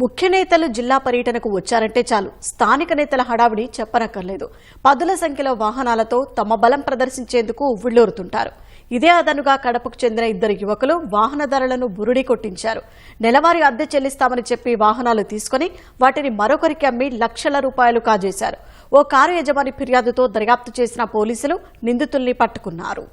ముఖ్య నేతలు జిల్లా పర్యటనకు వచ్చారంటే చాలు. స్థానిక నేతల హడావిడి చెప్పనక్కర్లేదు. పదుల సంఖ్యలో వాహనాలతో తమ బలం ప్రదర్శించేందుకు ఉవ్విళ్ళూరుతుంటారు ఇదే అదనుగా కడపకు చెందిన ఇద్దరు యువకులు వాహనదారులను బురుడి కొట్టించారు. నెలవారీ అద్దె చెల్లిస్తామని చెప్పి వాహనాలు తీసుకుని వాటిని మరొకరికి అమ్మి లక్షల రూపాయలు కాజేశారు. ఓ కారు యజమాని ఫిర్యాదుతో దర్యాప్తు చేసిన పోలీసులు నిందితుల్ని పట్టుకున్నారు.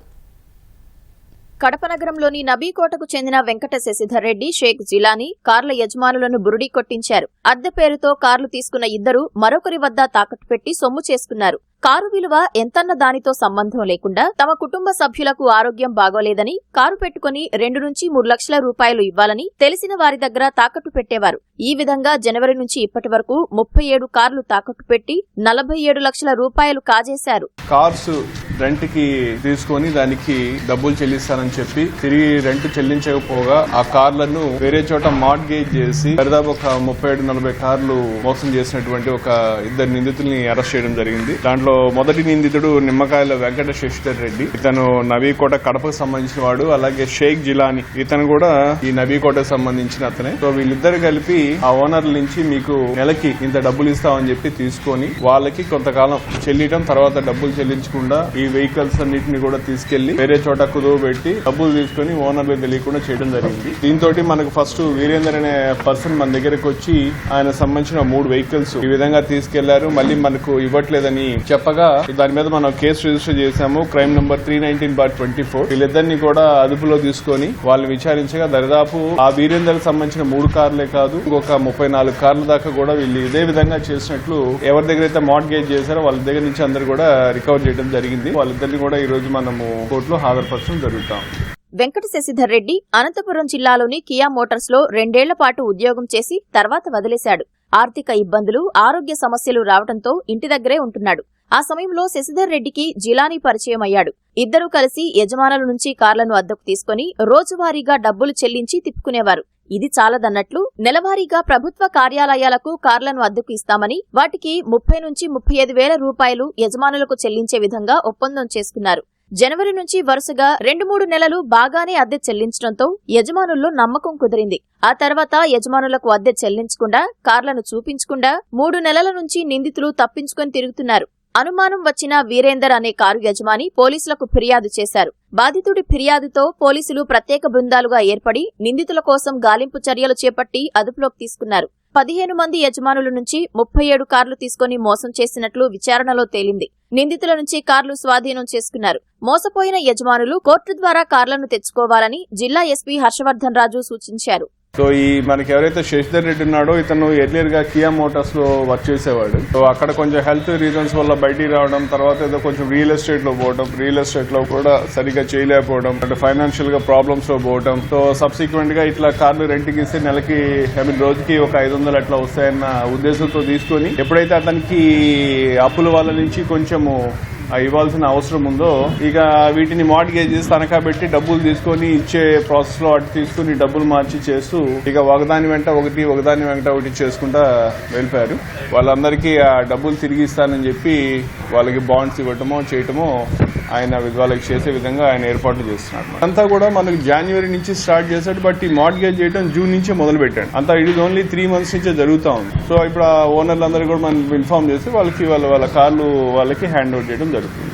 కడప నగరంలోని నబీకోటకు చెందిన వెంకట శశిధర్ రెడ్డి షేక్ జిలానీ కార్ల యజమానులను బురుడి కొట్టించారు. అద్దె పేరుతో కార్లు తీసుకున్న ఇద్దరు మరొకరి వద్ద తాకట్టు పెట్టి సొమ్ము చేసుకున్నారు. కారు విలువ ఎంతన్న దానితో సంబంధం లేకుండా తమ కుటుంబ సభ్యులకు ఆరోగ్యం బాగోలేదని కారు పెట్టుకుని రెండు నుంచి మూడు లక్షల రూపాయలు ఇవ్వాలని తెలిసిన వారి దగ్గర తాకట్టు పెట్టేవారు. ఈ విధంగా జనవరి నుంచి ఇప్పటి వరకు ముప్పై ఏడు కార్లు తాకట్టు పెట్టి నలభై ఏడు లక్షల రూపాయలు కాజేశారు. కార్స్ రెంట్కి తీసుకొని దానికి డబ్బులు చెల్లిస్తానని చెప్పి తిరిగి రెంట్ చెల్లించకపోగా ఆ కార్లను వేరే చోట మార్గేజ్ చేసి దాదాపు ఒక ముప్పై ఏడు నలభై కార్లు మోసం చేసినటువంటి ఒక ఇద్దరు నిందితుల్ని అరెస్ట్ చేయడం జరిగింది. దాంట్లో మొదటి నిందితుడు నిమ్మకాయల వెంకట శశిధర్ రెడ్డి. ఇతను నవీకోట కడపకు సంబంధించిన వాడు అలాగే షేక్ జిలాని. ఇతను కూడా ఈ నవీకోటకు సంబంధించిన అతనే. సో వీళ్ళిద్దరు కలిపి ఆ ఓనర్ల నుంచి మీకు నెలకి ఇంత డబ్బులు ఇస్తామని చెప్పి తీసుకొని వాళ్ళకి కొంతకాలం చెల్లియటం తర్వాత డబ్బులు చెల్లించకుండా ఈ వెహికల్స్ అన్నిటిని కూడా తీసుకెళ్ళి వేరే చోట కుదువ పెట్టి డబ్బులు తీసుకొని ఓనర్లు తెలియకుండా చేయడం జరిగింది. దీంతో మనకు ఫస్ట్ వీరేందర్ అనే పర్సన్ మన దగ్గరకు వచ్చి ఆయన సంబంధించిన మూడు వెహికల్స్ ఈ విధంగా తీసుకెళ్ళారు. మళ్ళీ మనకు ఇవ్వట్లేదని చెప్పగా దాని మీద మనం కేసు రిజిస్టర్ చేశాము. Crime number three nineteen bar twenty four. వీళ్ళిద్దరిని కూడా అదుపులో తీసుకొని వాళ్ళని విచారించగా దరిదాపు ఆ వీరేందర్ సంబంధించిన మూడు కార్లే కాదు ఇంకొక ముప్పై నాలుగు కార్ల దాకా కూడా వీళ్ళు ఇదే విధంగా చేసినట్లు ఎవరి దగ్గర అయితే మార్గేజ్ చేశారో వాళ్ళ దగ్గర నుంచి అందరు కూడా రికవర్ చేయడం జరిగింది. వాళ్ళిద్దరిని కూడా ఈ రోజు మనము కోర్టులో హాజరుపరచడం జరుగుతాం. వెంకట శశిధర్ రెడ్డి అనంతపురం జిల్లాలోని కియా మోటార్స్లో రెండేళ్ళ పాటు ఉద్యోగం చేసి తర్వాత వదిలేశాడు. ఆర్థిక ఇబ్బందులు ఆరోగ్య సమస్యలు రావడంతో ఇంటి దగ్గరే ఉంటున్నాడు. ఆ సమయంలో శశిధర్ రెడ్డికి జిలానీ పరిచయం అయ్యాడు. ఇద్దరూ కలిసి యజమానుల నుంచి కార్లను అద్దెకు తీసుకుని రోజువారీగా డబ్బులు చెల్లించి తిప్పుకునేవారు. ఇది చాలదన్నట్లు నెలవారీగా ప్రభుత్వ కార్యాలయాలకు కార్లను అద్దెకు ఇస్తామని వాటికి ముప్పై నుంచి ముప్పై ఐదు వేల రూపాయలు యజమానులకు చెల్లించే విధంగా ఒప్పందం చేసుకున్నారు. జనవరి నుంచి వరుసగా రెండు మూడు నెలలు బాగానే అద్దె చెల్లించడంతో యజమానుల్లో నమ్మకం కుదిరింది. ఆ తర్వాత యజమానులకు అద్దె చెల్లించకుండా కార్లను చూపించకుండా మూడు నెలల నుంచి నిందితులు తప్పించుకొని తిరుగుతున్నారు. అనుమానం వచ్చిన వీరేందర్ అనే కారు యజమాని పోలీసులకు ఫిర్యాదు చేశారు. బాధితుడి ఫిర్యాదుతో పోలీసులు ప్రత్యేక బృందాలుగా ఏర్పడి నిందితుల కోసం గాలింపు చర్యలు చేపట్టి అదుపులోకి తీసుకున్నారు. పదిహేను మంది యజమానుల నుంచి ముప్పై ఏడు కార్లు తీసుకుని మోసం చేసినట్లు విచారణలో తేలింది. నిందితుల నుంచి కార్లు స్వాధీనం చేసుకున్నారు. మోసపోయిన యజమానులు కోర్టు ద్వారా కార్లను తెచ్చుకోవాలని జిల్లా ఎస్పీ హర్షవర్ధన్ రాజు సూచించారు. సో ఈ మనకి ఎవరైతే శశిధర్ రెడ్డి ఉన్నాడో ఇతను ఎర్లియర్గా కియా మోటార్స్లో వర్క్ చేసేవాడు. సో అక్కడ కొంచెం హెల్త్ రీజన్స్ వల్ల బయటికి రావడం తర్వాత ఏదో కొంచెం రియల్ ఎస్టేట్లో పోవడం రియల్ ఎస్టేట్లో కూడా సరిగ్గా చేయలేకపోవడం అంటే ఫైనాన్షియల్గా ప్రాబ్లమ్స్లో పోవడం. సో సబ్సిక్వెంట్గా ఇట్లా కార్లు రెంట్కి ఇస్తే నెలకి ఐ మీన్ రోజుకి ఒక ఐదు వందలు అట్లా వస్తాయన్న ఉద్దేశంతో తీసుకొని ఎప్పుడైతే అతనికి అప్పుల వాళ్ళ నుంచి కొంచెము ఇవ్వాల్సిన అవసరం ఉందో ఇక వీటిని మార్టిగేజెస్ చేసి తనఖా పెట్టి డబ్బులు తీసుకొని ఇచ్చే ప్రాసెస్లో అటు తీసుకుని డబ్బులు మార్చి చేస్తూ ఇక ఒకదాని వెంట ఒకటి ఒకదాని వెంట ఒకటి చేసుకుంటా వెళ్ళిపోయారు. వాళ్ళందరికీ ఆ డబ్బులు తిరిగి ఇస్తానని చెప్పి వాళ్ళకి బాండ్స్ ఇవ్వటమో చేయటమో ఆయన వాళ్ళకి చేసే విధంగా ఆయన ఏర్పాట్లు చేస్తున్నారు అంతా కూడా మనకు జనవరి నుంచి స్టార్ట్ చేశాడు బట్ ఈ మార్టిగేజ్ చేయడం జూన్ నుంచే మొదలు పెట్టాడు అంతా it is only three months నుంచే జరుగుతూ ఉంది. సో ఇప్పుడు ఆ ఓనర్లందరూ కూడా మనం ఇన్ఫార్మ్ చేసి వాళ్ళకి వాళ్ళ వాళ్ళ కార్లు వాళ్ళకి హ్యాండ్ ఓవర్ చేయడం జరుగుతుంది.